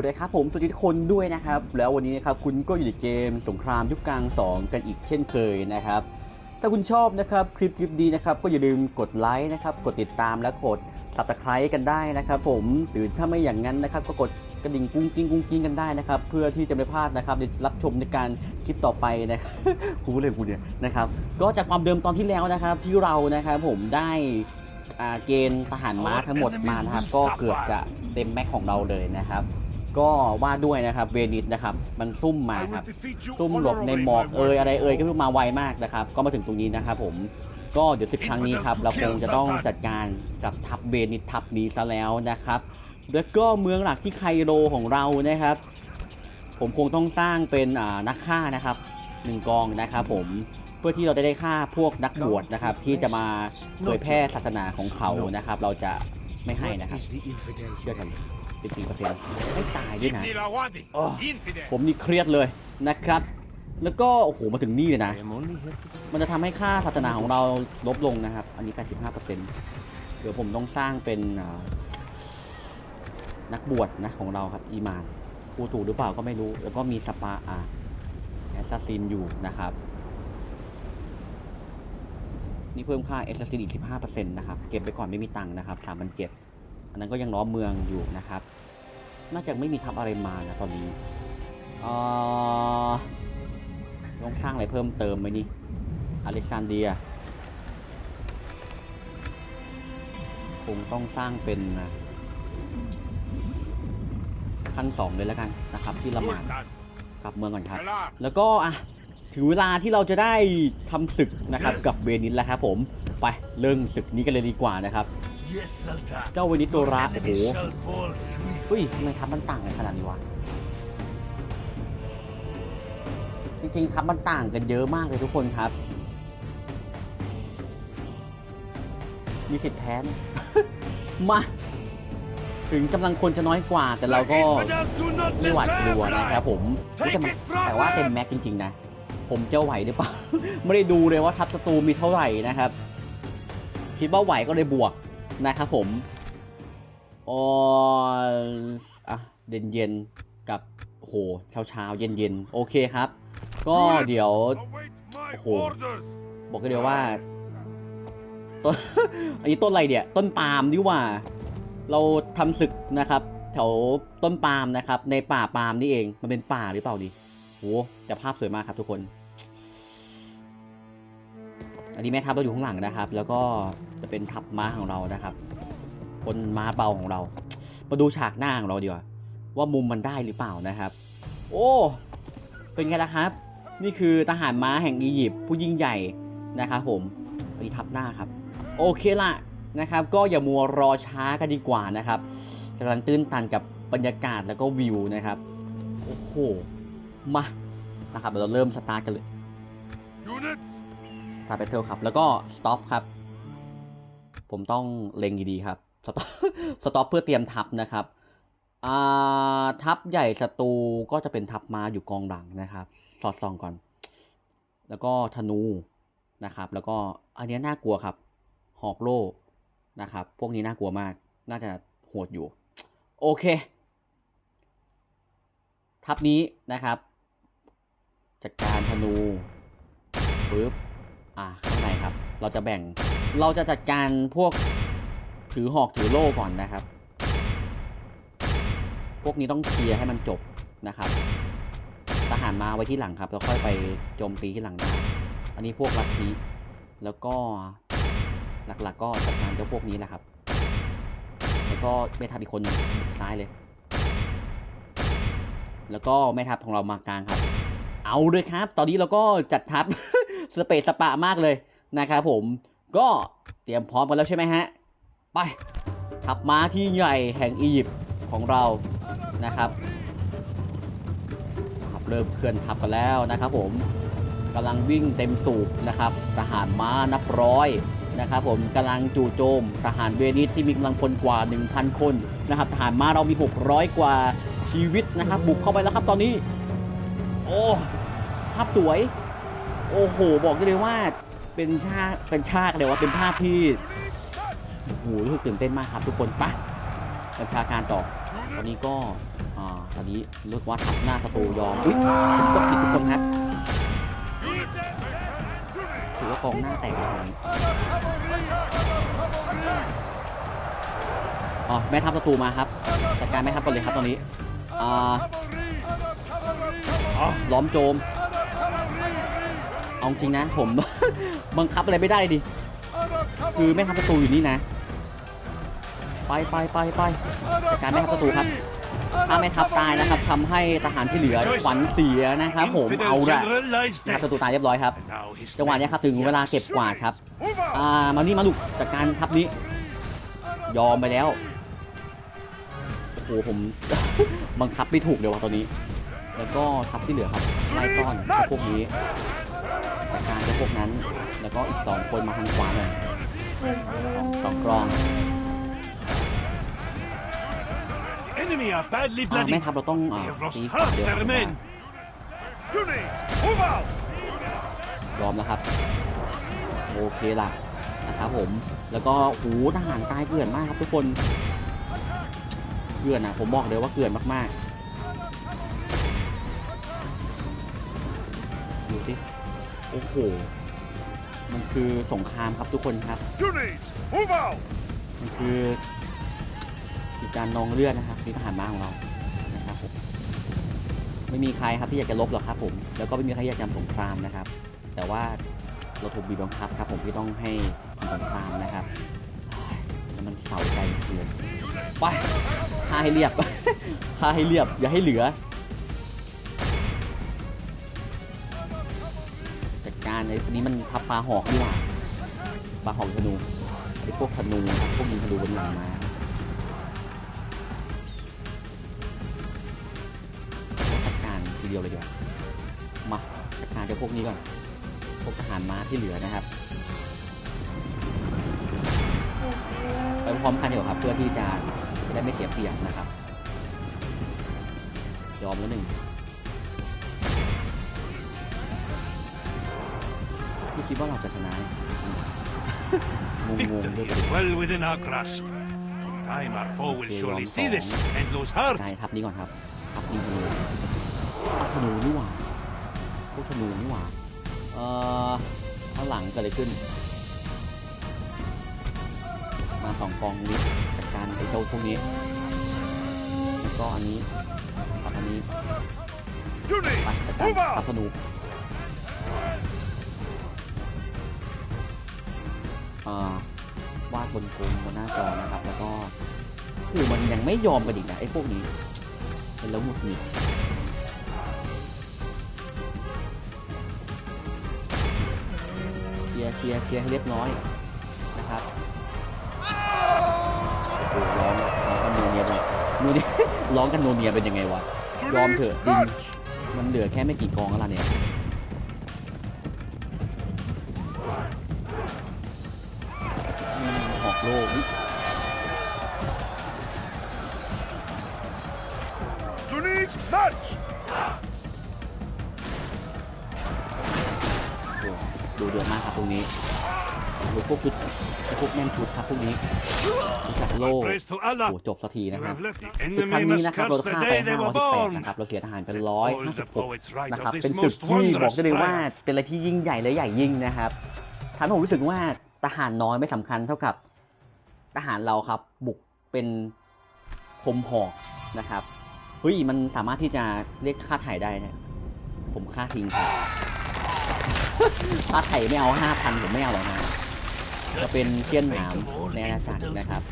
เลยครับผมสวัสดีทุกคนด้วยนะครับ แล้ววันนี้นะครับคุณก็อยู่ในเกมสงครามยุคกลาง 2 กันอีกเช่นเคยนะครับ ถ้าคุณชอบนะครับคลิปคลิปนี้นะครับก็อย่าลืมกดไลค์นะครับกดติดตามและกด subscribe กันได้นะครับ ผมหรือถ้าไม่อย่างนั้นนะครับก็กดกระดิ่งกุ้งกิ้งกุ้งกิ้งกันได้นะครับเพื่อที่จะไม่พลาดนะครับในรับชมในการคลิปต่อไปนะครับกูเลยกูเนี่ยนะครับก็จากความเดิมตอนที่แล้วนะครับที่เรานะครับผมได้เกณฑ์ทหารม้าทั้งหมดมานะครับก็เกือบจะเต็มแม็กของเราเลยนะครับ ก็ว่าด้วยนะครับเวนิสนะครับมันซุ่มมาครับซุ่มหลบในหมอกเอยอะไรเอยก็มาไวมากนะครับ ก็มาถึงตรงนี้นะครับผมก็เดี๋ยวสิบครั้งนี้ครับ เราคงจะต้องจัดการกับทัพเวนิสทัพนี้ซะแล้วนะครับ แล้วก็เมืองหลักที่ไคโรของเรานะครับ ผมคงต้องสร้างเป็นอ่านักฆ่านะครับหนึ่งกองนะครับผมเพื่อที่เราจะได้ฆ่าพวกนักบวชนะครับ ที่จะมาเผยแพร่ศาสนาของเขานะครับ เราจะไม่ให้นะครับ Is the infidels เชื่อกัน สิบสี่เปอร์เซ็นต์ไม่ตายด้วยนะ Sibni Lawadi, Oh. infidel. ผมนี่เครียดเลยนะครับ แล้วก็โอ้โหมาถึงนี่เลยนะ มันจะทำให้ค่าศาสนาของเราลดลงนะครับ อันนี้85%เดี๋ยวผมต้องสร้างเป็นอ่านักบวชนะของเราครับอีมานพูดถูกหรือเปล่าก็ไม่รู้ แล้วก็มีสปาอาแอสซัสซินอยู่นะครับนี่เพิ่มค่าแอสซัสซินอีก15%นะครับ เก็บไปก่อนไม่มีตังค์นะครับ 3,700อันนั้นก็ยังล้อมเมืองอยู่นะครับ น่าจะไม่มีทับอะไรมานะตอนนี้เอ่อต้องสร้างอะไรเพิ่มเติมไหมนี่อเล็กซานเดีย คงต้องสร้างเป็นอะขั้นสองเลยแล้วกันนะครับ ที่ละหมาด Sultan, กลับเมืองก่อนครับ Kalar, แล้วก็อะถึงเวลาที่เราจะได้ทำศึกนะครับกับเวนิสแล้วครับผมไปเริ่มศึกนี้กันเลยดีกว่านะครับ Yes, Sultan. เจ้าเวนิสตัวร้ายโอ้โห Enemy shall fall swift. เฮ้ยทำไมทับมันต่างกันขนาดนี้วะ จริงๆทับมันต่างกันเยอะมากเลยทุกคนครับ มีสิทธิ์แพ้นะมา ถึงกำลังคนจะน้อยกว่า แต่เราก็ Infidels do not ไม่หวาดกลัว deserve นะครับ life. ผมเฮ้ยแต่มัน Take it from แต่ว่าเต็ม them แม็กจริงๆนะ ผมจะไหวหรือเปล่า ไม่ได้ดูเลยว่าทับศัตรูมีเท่าไหร่นะครับ คิดว่าไหวก็เลยบวก นะครับผมออะเย็นเย็นกับโหเช้าเช้าเย็นเย็นโอเคครับ ก็เดี๋ยว await my Oh. orders. บอกกันเดียวว่าต้นอันนี้ต้นอะไรเนี่ย ต้นปาล์มนี่หว่า เราทำศึกนะครับแถวต้นปาล์มนะครับ ในป่าปาล์มนี่เองมันเป็นป่าหรือเปล่าดิโหแต่ภาพสวยมากครับทุกคน นนี้แม่ทัพเราอยู่ข้างหลังนะครับ แล้วก็จะเป็นทัพม้าของเรานะครับคนม้าเบาของเรา มาดูฉากหน้าของเราดีกว่าว่ามุมมันได้หรือเปล่านะครับ โอ้ เป็นไงล่ะครับ นี่คือทหารม้าแห่งอียิปต์ผู้ยิ่งใหญ่นะครับผมอันนี้ทับหน้าครับ โอเคละนะครับ ก็อย่ามัวรอช้ากันดีกว่านะครับกำลังตื้นตันกับบรรยากาศแล้วก็วิวนะครับ โอ้โห มา นะครับเราเริ่มสตาร์ทกันเลย Units, ตาร์ทไปเทลครับ แล้วก็สต็อปครับ ผมต้องเล็งดีๆครับสต็อปสต็อปเพื่อเตรียมทับนะครับทับใหญ่ศัตรูก็จะเป็นทับมาอยู่กองหลังนะครับ สอดส่องก่อน แล้วก็ธนูนะครับ แล้วก็อันนี้น่ากลัวครับ หอกโล่นะครับ พวกนี้น่ากลัวมาก น่าจะโหดอยู่ โอเค ทับนี้นะครับ จัดการธนูปึ๊บ อ่าข้างในครับ เราจะแบ่ง เราจะจัดการพวกถือหอกถือโล่ก่อนนะครับ พวกนี้ต้องเคลียร์ให้มันจบนะครับ ทหารมาไว้ที่หลังครับ แล้วค่อยไปโจมตีที่หลังได้ อันนี้พวกลัทธิแล้วก็หลักๆก็จัดการเจ้าพวกนี้แหละครับ แล้วก็แม่ทัพอีกคนซ้ายเลย แล้วก็แม่ทัพของเรามากลางครับ เอาเลยครับ ตอนนี้เราก็จัดทัพ สเปซสปะมากเลยนะครับผมก็เตรียมพร้อมกันแล้วใช่ไหมฮะ ไปทัพม้าที่ใหญ่แห่งอียิปต์ของเรานะครับครับเริ่มเคลื่อนทัพกันแล้วนะครับผมกำลังวิ่งเต็มสูบนะครับทหารม้านับร้อยนะครับผมกำลังจู่โจมทหารเวนิสที่มีกำลังพลกว่า 1,000 คนนะครับทหารม้าเรามี 600 กว่าชีวิตนะครับบุกเข้าไปแล้วครับตอนนี้ โอ้ภาพสวย โอ้โห บอกได้เลยว่าเป็นชาเป็นชาติเลยว่าเป็นภาพที่โอ้โหรู้สึกตื่นเต้นมากครับทุกคนปะบัญชาการต่อ ตอนนี้ก็อ่าตอนนี้รุดวัดทับหน้าศัตรูยอมอุ้ยกดผิดทุกคนครับถือว่ากองหน้าแตกแล้วตอนนี้อ๋อแม่ทัพศัตรูมาครับจัดการแม่ทัพก่อนเลยครับตอนนี้อ่าล้อมโจม เอาจริงนะ ผม บังคับอะไรไม่ได้ดิ คือแม่ทัพประตูอยู่นี่นะ ไปไปไปไปจัดการแม่ทัพประตูครับถ้าแม่ทัพตายนะครับทำให้ทหารที่เหลือขวัญเสียนะครับผม Infidel เอาละ general lies แม่ทัพ dead. ประตูตายเรียบร้อยครับ And now his จังหวะเนี้ยครับถึงเวลาเก็บกวาดครับ Move out! อ่ามานี่มาลูกจัดการทัพนี้ ยอมไปแล้วโอ้โหผมบังคับไม่ถูกเดี๋ยวว่ะตอนนี้ แล้วก็ทัพที่เหลือครับไล่ต้อนพวกนี้ จัดการกับพวกนั้น แล้วก็อีกสองคนมาทางขวาหน่อยสองกรอง enemy are badly อ่า bloody. แม่ทัพเราต้องอ่า They have lost ตี half เดียว their men. Units, move out! ยอมแล้วครับ โอเคล่ะนะครับผมแล้วก็หูทหารตายเกลื่อนมากครับทุกคนเกลื่อนนะผมบอกเลยว่าเกลื่อนมากๆดูสิ โอ้โห มันคือสงครามครับทุกคนครับ Units, move out! มันคือคือการนองเลือดนะครับนี่ทหารม้าของเรานะครับผมไม่มีใครครับที่อยากจะลบหรอกครับผม แล้วก็ไม่มีใครอยากจะทำสงครามนะครับ แต่ว่าเราถูกบีบบังคับครับ ผมที่ต้องให้ทำสงครามนะครับแล้วมันเสาใจจริงๆไปฆ่าให้เรียบฆ่าให้เรียบอย่าให้เหลือารไอ้นี้มันทับปลาหอกดีกว่าปลาหอกธนูไอ้พวกธนูครับพวกยิงธนูบนหลังมาจัดการทีเดียวเลยเดีกว่ามาจัดการเจ้าพวกนี้ก่อนพวกทหารม้าที่เหลือนะครับไปพร้อมกันเดีกว่าครับ เพื่อที่จะจะได้ไม่เสียเปรียบนะครับยอมแล้วหนึ่ง ไม่คิดว่าเราจะชนะงงๆด้วย Victory กัน is well within our grasp. Time our foe will Okay, surely one see song. this and lose heart. ใช่ทับนี้ก่อนครับ ทับยิงธนูทับธนูนี่หว่าพวกธนูนี่หว่า เอ่อ ข้างหลังเกิดอะไรขึ้น มาสองกองนี้จัดการไอ้เจ้าพวกนี้ แล้วก็อันนี้ทับอันนี้ Units, ไปจัดการ move ทับ out! ธนู วาดบนกลมบนหน้าจอนะครับ แล้วก็คือมันยังไม่ยอมกันอีกนะไอ้พวกนี้เป็นแล้วหงุดหงิดเคลียร์เคลียร์เคลียร์ให้เรียบร้อยนะครับโอ้โหร้องร้องกันโนเนียเลยนูนี่ร้องกันโนเนียเป็นยังไงวะยอมเถอะจริงมันเหลือแค่ไม่กี่กองแล้วล่ะเนี่ย โลกอุ๊ย Units, march! โอ้ดูเดือดมากครับตรงนี้ดูพวกชุดพวกแม่นชุดครับพวกนี้รู้จักโล Praise to โอ้ Allah. จบสักที You นะครับ have left the ศึกครั้ enemy งนี้ must นะครับเรา curse the ฆ่าไป day they were 518 born. นะครับเราเสียทหารไป All the 156 poets write นะครับ of เป็น this ศึก most ที่บอก wondrous ได้เลยว่า triumph. เป็นอะไรที่ยิ่งใหญ่และใหญ่ยิ่งนะครับทำให้ผมรู้สึกว่าทหารน้อยไม่สำคัญเท่ากับ ทหารเราครับบุกเป็นคมหอกนะครับเฮ้ยมันสามารถที่จะเรียกค่าไถ่ได้นะผมค่าทิ้งครับค่าไถ่ไม่เอา5,000ผมไม่เอาหรอกนะจะเป็นเทียนหนามในอาณาจักรนะครับ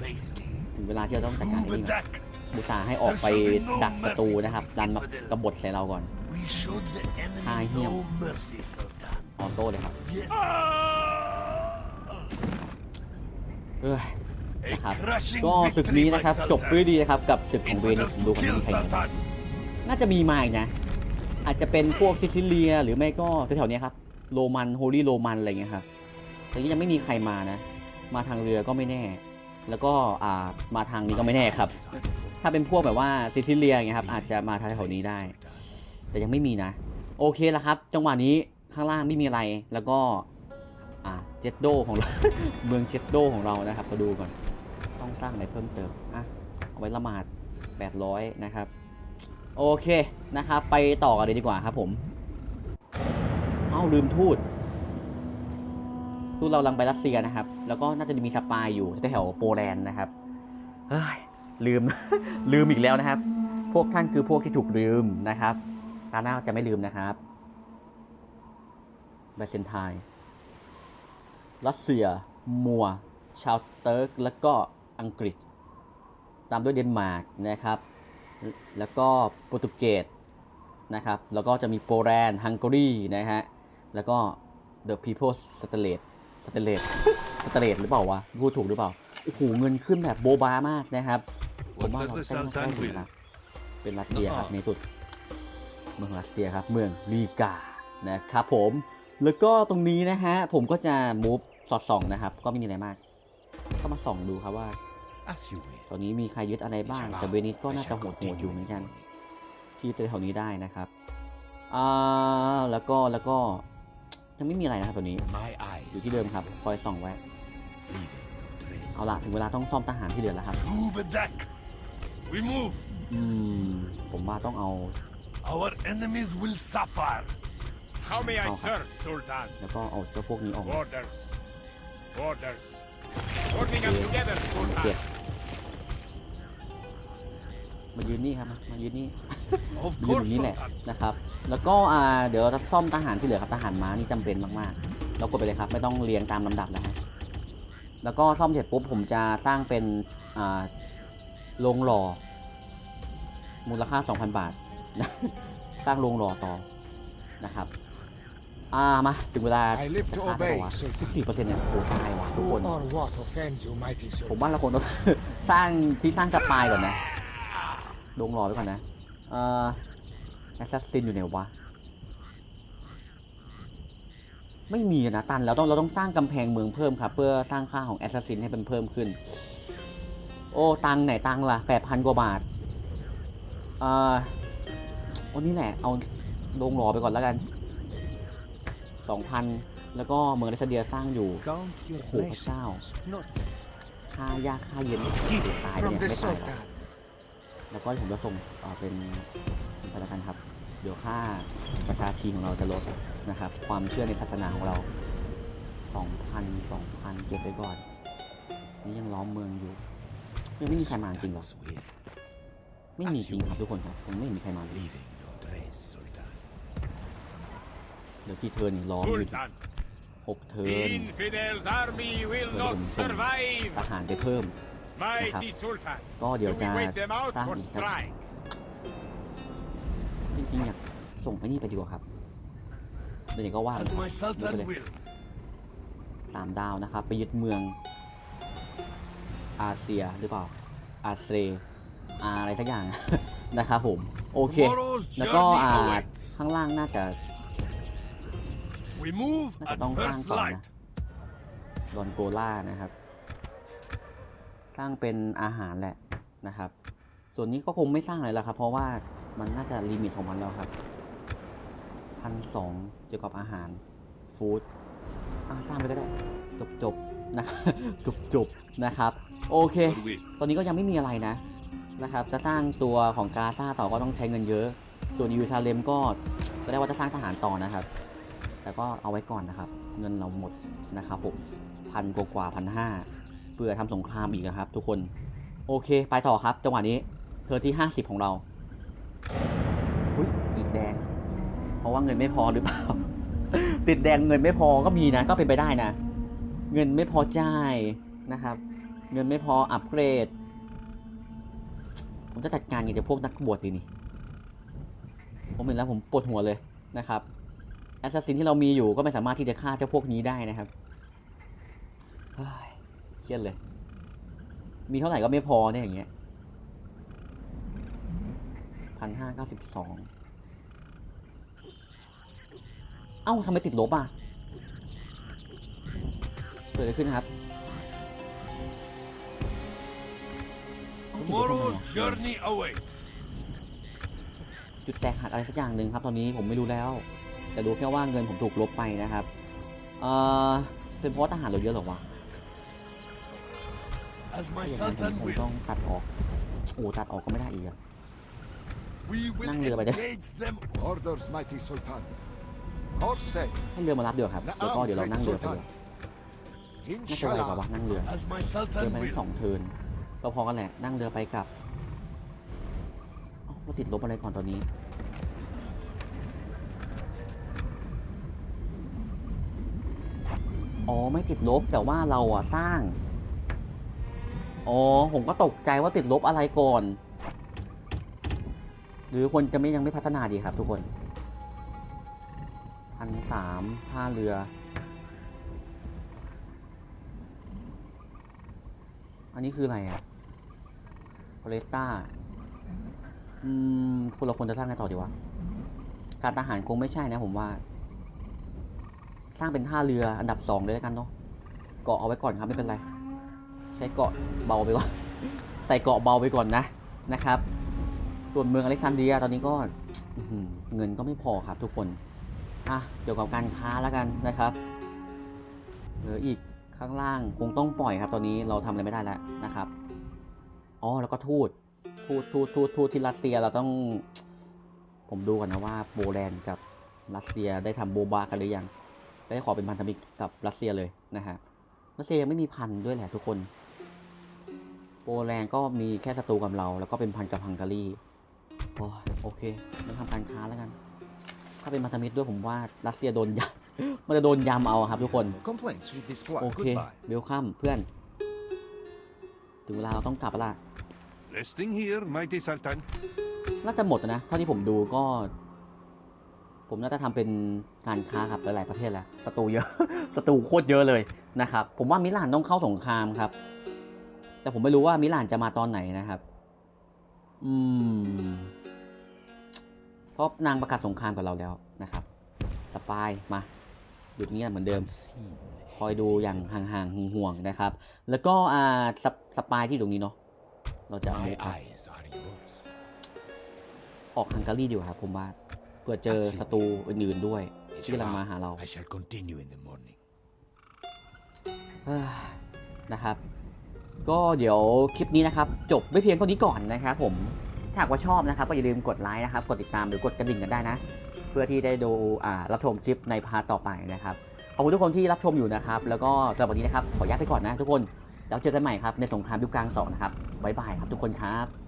ถึงเวลาที่เราต้องจัดการ Through ไอ้ the นี่บุษาให้ออกไปดักศัตรูนะครับ ดันมากบฏใส่เราก่อน we showed the Hi, enemy him. no mercy, Sultan. ออโต้เลยครับเอ้ย นะครับ crushing ก็ศึก victory, นี้ my นะครับจบ Sultan. ด้วยดีนะครับกับศึกของเวนิส Infidels ผมดู to กันว่า kill มีใคร Sultan. น่าจะมีมาอีกนะ อาจจะเป็นพวกซิซิเลีย หรือไม่ก็แถวๆเนี้ยครับโรมันโฮลี่โรมันอะไรเงี้ยครับแต่ยังไม่มีใครมานะ มาทางเรือก็ไม่แน่ แล้วก็อ่ามาทางนี้ก็ไม่แน่ครับ ถ้าเป็นพวกแบบว่าซิซิเลียอย่างเงี้ยครับอาจจะมาทางแถวๆนี้ได้ แต่ยังไม่มีนะ โอเคแล้วครับ จังหวะนี้ข้างล่างไม่มีอะไรแล้วก็อ่าเจตโดของเรา เมืองเจตโดของเรานะครับมาดูก่อน ต้องสร้างอะไรเพิ่มเติมอะเอาไว้ละหมาด 800 นะครับ โอเคนะครับ ไปต่อกันเลยดีกว่าครับผม เอ้าลืมทูตทูตเราลังไปรัสเซียนะครับ แล้วก็น่าจะมีสปายอยู่แถวโปแลนด์นะครับเฮ้ยลืม ลืมอีกแล้วนะครับ พวกท่านคือพวกที่ถูกลืมนะครับ ตาหน้าจะไม่ลืมนะครับไบเซนไทน์รัสเซีย มัว ชาวเติร์ก แล้วก็ อังกฤษ ตามด้วยเดนมาร์กนะครับ แล้วก็โปรตุเกสนะครับ แล้วก็จะมีโปแลนด์ฮังการีนะฮะ แล้วก็ The People s t a t e สเตเลตสเตเลตหรือเปล่าวะพูดถูกหรือเปล่า โอ้โห เงินขึ้นแบบโบบามากนะครับผม What ว่า does เรา the ใกล้ใกล้ Sultan ถึง will? ละเป็นรัสเซียครับอ๋อในสุด เมืองรัสเซียครับ เมืองลีกา นะครับผม แล้วก็ตรงนี้นะฮะ ผมก็จะมูฟสอดส่องนะครับ ก็ไม่มีอะไรมาก ก็มาส่องดูครับว่า As you will. ตอนนี้มีใครยึดอะไรบ้าง แต่เวนิสก็น่าจะโหดโหดๆอยู่เหมือนกัน ที่แถวๆนี้ได้นะครับ อ่า แล้วก็ แล้วก็ ยังไม่มีอะไรนะครับตัวนี้ My eyes. อยู่ที่เดิมครับ คอยส่องไว้ Leaving no trace. เอาละถึงเวลาต้องซ่อมทหารที่เหลือแล้วครับ Through the deck. We move. อืม ผมว่าต้องเอา Our enemies will suffer. How may I Oh. serve, Sultan? แล้วก็เอาเจ้าพวกนี้ออกมา Orders. Orders. Working up together, เจ็ด Sultan. มายืนนี่ครับมามายืนนี่ Of ยืนอ course, ยู่นี่แหละ Sultan. นะครับ แล้วก็อ่าเดี๋ยวเราจะซ่อมทหารที่เหลือครับทหารม้านี่จำเป็นมากๆ เรากดไปเลยครับ ไม่ต้องเรียงตามลำดับนะฮะแล้วก็ซ่อมเสร็จปุ๊บผมจะสร้างเป็นอ่าโรงหล่อ มูลค่า 2,000 บาทนะ สร้างโรงหล่อต่อนะครับ อ่ามาถึงเวลา I live to จะฆ่าได้ obey, ปะวะ Sultan. 14เปอร์เซ็นต์เนี่ยโหตายว่ะทุก Who คน or what offends you, mighty ผม Sultan? ว่าเราควรต้อง สร้างที่สร้างสปายก่อนนะ ลงรอไว้ก่อนนะเอ่อแอสซัสซินอยู่ไหนวะ ไม่มีนะตันแล้วต้องเราต้องสร้างกำแพงเมืองเพิ่มครับเพื่อสร้างค่าของแอสซัสซินให้เป็นเพิ่มขึ้น โอ้ตังไหนตังล่ะแปดพันกว่าบาทเอ่อโอ้นี่แหละเอาลงรอไปก่อนแล้วกันสองพันแล้วก็เมืองเรสเดียสร้างอยู่โอ้โหพระเจ้าค่ายากค่าเย็นตายเนี่ยไม่ตายหรอก Sultan. แล้วก็ผมจะส่งต่อเป็นไปแล้วกันครับ เดี๋ยวค่าประชาชีของเราจะลดนะครับ ความเชื่อในศาสนาของเรา 2,000 2,000 เก็บไปก่อน นี่ยังล้อมเมืองอยู่ยังไม่มีใครมาจริงเหรอ Sultan's will. ไม่มีจริงครับทุกคนครับผมไม่มีใครมาเลย Leaving no trace, Sultan. เดี๋ยวกี่เทิร์นนี่ล้อมอยู่ Sultan. หกเทิร์ The น infidels' army will Sultan. not survive. ทหารไปเพิ่ม Mighty Sultan. ก็เดี๋ยว Do จะ we wait them out สร้าง or อีกครับ strike? จริงๆอยากส่งไปนี่ไปดีกว่าครับเดี๋ยวนี้ก็ว่า As my ไป Sultan เลย wills. สามดาวนะครับ ไปยึดเมือง อาเซียหรือเปล่า อาเซอาอะไรสักอย่าง นะครับผม โอเค Tomorrow's แล้วก็ journey อ่า awaits. ข้างล่างน่าจะ We move น่าจะ at ต้องสร้าง first ก่อน light. นะ ดอนโกล่านะครับส ร้างเป็นอาหารแหละนะครับ ส่วนนี้ก็คงไม่สร้างอะไรแล้วครับ เพราะว่ามันน่าจะลิมิตของมันแล้วครับพันสองเกี่ยวกับอาหารฟู้ดสร้างไปก็ได้จบจบนะครับจบจบนะครับ โอเค ตอนนี้ก็ยังไม่มีอะไรนะนะครับ จะสร้างตัวของกาซาต่อก็ต้องใช้เงินเยอะ ส่วนยูซาเลมก็ก็ได้ว่าจะสร้างทหารต่อนะครับ แต่ก็เอาไว้ก่อนนะครับ เงินเราหมดนะครับผมพันกว่ากว่าพันห้า เพื่อทำสงครามอีกนะครับ ทุกคน โอเค ไปต่อครับ จังหวะนี้ เธอที่50ของเราอุ้ยติดแดง เพราะว่าเงินไม่พอหรือเปล่า ติดแดงเงินไม่พอก็มีนะ ก็เป็นไปได้นะ เงินไม่พอจ่ายนะครับ เงินไม่พออัปเกรด ผมจะจัดการกับเจ้าพวกนักบวชดีนี่ ผมเห็นแล้วผมปวดหัวเลยนะครับแอสซัสซินที่เรามีอยู่ก็ไม่สามารถที่จะฆ่าเจ้าพวกนี้ได้นะครับ รียดเลย มีเท่าไหร่ก็ไม่พอเนี่ยอย่างเงี้ยพันห้าเก้าสิบสอง เอ้าทำไมติดลบอะ เกิดอะไรขึ้นนะครับเอ้าติดลบทำไม Tomorrow's อะ journey awaits. จุดแตกหักอะไรสักอย่างหนึ่งครับ ตอนนี้ผมไม่รู้แล้ว แต่รู้แค่ว่าเงินผมถูกลบไปนะครับ เอ่อ เป็นเพราะว่าทหารเราเยอะเหรอวะ As ถ้า my อย่างนั้นผม Sultan คงต้อง wills. ตัดออกโอ้ตัดออกก็ไม่ได้อีกอะ We will Năng lừa bà đấy. engage them. Orders, mighty Sultan. Course set. ให้เรือมารับเดี๋ยวาครับ แล้วก็เดี๋ยวเรานั่งเรือไปเลยน่าจะไวกว่า Inshallah. ว่านั่งเรือ As my เรือ Sultan ไปทั้งสอง wills. เทิร์นก็พอกันแหละ นั่งเรือไปกลับเอ้าเราติดลบอะไรก่อนตอนนี้ อ๋อไม่ติดลบแต่ว่าเราอะสร้าง อ๋อ ผมก็ตกใจว่าติดลบอะไรก่อน หรือคนจะไม่ยังไม่พัฒนาดีครับทุกคนพันสามท่าเรือ อันนี้คืออะไรอะฟอเรสต้า อืมคนเราควรจะสร้างไงต่อดีวะ การทหารคงไม่ใช่นะผมว่า สร้างเป็นท่าเรืออันดับสองเลยแล้วกันเนาะเกาะเอาไว้ก่อนครับไม่เป็นไร ใช้เกาะเบาไปก่อน ใส่เกาะเบาไปก่อนนะนะครับ ส่วนเมืองอเล็กซานเดรียตอนนี้ก็เงินก็ไม่พอครับทุกคนอะเกี่ยวกับการค้าแล้วกันนะครับเหลืออีกข้างล่างคงต้องปล่อยครับ ตอนนี้เราทำอะไรไม่ได้แล้วนะครับอ๋อแล้วก็ทูตทูตทูตทูตทูตที่รัสเซียเราต้อง ผมดูก่อนนะว่าโปแลนด์กับรัสเซียได้ทำโบบากันหรือยังได้ขอเป็นพันธมิตรกับรัสเซียเลยนะฮะรัสเซียยังไม่มีพันด้วยแหละทุกคน โปแลนด์ก็มีแค่ศัตรูกับเรา แล้วก็เป็นพันกับฮังการีโอ้ยโอเคไม่ทำการค้าแล้วกัน ถ้าเป็นพันธมิตรด้วยผมว่ารัสเซียโดนยำมันจะโดนยำเอาครับทุกคน Complaints with this squad. โอเค Goodbye. เบลคัมเพื่อน ถึงเวลาเราต้องกลับแล้วล่ะ Resting here, mighty Sultan. น่าจะหมดแล้วนะ เท่าที่ผมดูก็ ผมน่าจะทำเป็นการค้ากับหลายๆประเทศแล้วศัตรูเยอะศัตรูโคตรเยอะเลยนะครับ ผมว่ามิลานต้องเข้าสงครามครับ แต่ผมไม่รู้ว่ามิลานจะมาตอนไหนนะครับ อืม เพราะนางประกาศสงครามกับเราแล้วนะครับ สปายมาหยุดเงียบเหมือนเดิม Unseen. คอยดูอย่างห่างๆห่วงๆนะครับ แล้วก็อ่าสปสปายที่อยู่ตรงนี้เนาะ เราจะเอา My ออก eyes are yours. ออกฮังการีดีกว่าครับผมว่า เพื่อเจอศัตรูอื่นๆด้วยที่กำลังมาหาเรา I shall continue in the morning. เอ้อนะครับ ก็เดี๋ยวคลิปนี้นะครับ จบไม่เพียงเท่านี้ก่อนนะครับผม ถ้าหากว่าชอบนะครับ ก็อย่าลืมกดไลค์นะครับ กดติดตามหรือกดกระดิ่งกันได้นะ เพื่อที่ได้ดูอ่ารับชมคลิปในพาร์ตต่อไปนะครับ ขอบคุณทุกคนที่รับชมอยู่นะครับ แล้วก็สำหรับวันนี้นะครับ ขออนุญาตไปก่อนนะทุกคน แล้วเจอกันใหม่ครับในสงครามยุคกลางสองนะครับบ๊ายบายครับทุกคนครับ